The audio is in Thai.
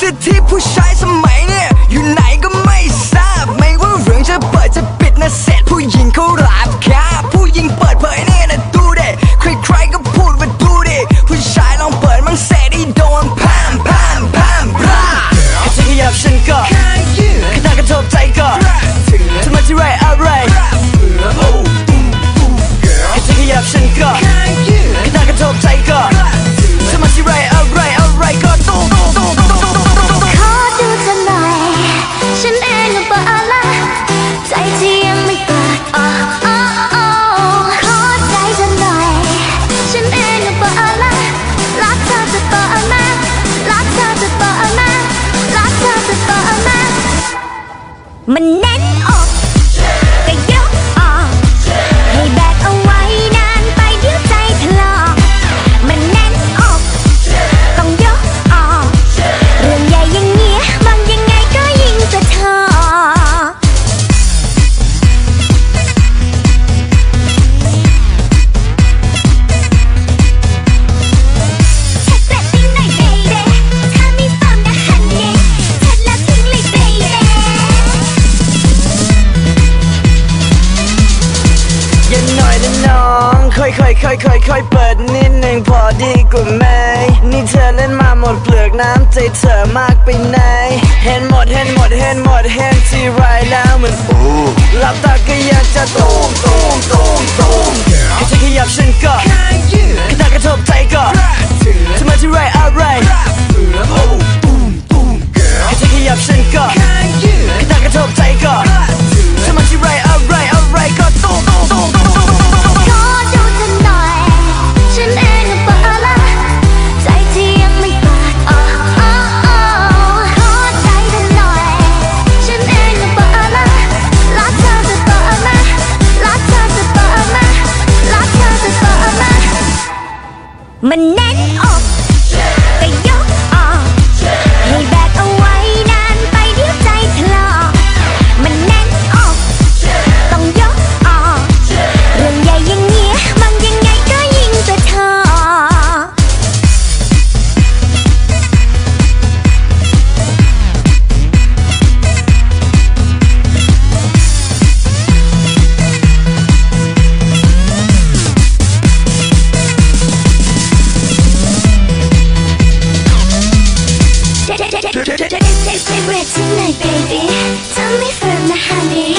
สิทธิผู้ชายสมัย មិនណែ ยค่อยค่อยค่อยเปิดนิดหนึ่งพอดีกว่าไหมนี่เธอเล่นมาหมดเปลือกน้ำใจเธอมากไปไหน เห็นหมดเห็นหมดเห็นหมดเห็นที่ไรแล้วมันโอ้ mình nén Take take take take take take shake, shake, shake, shake, shake, shake, shake,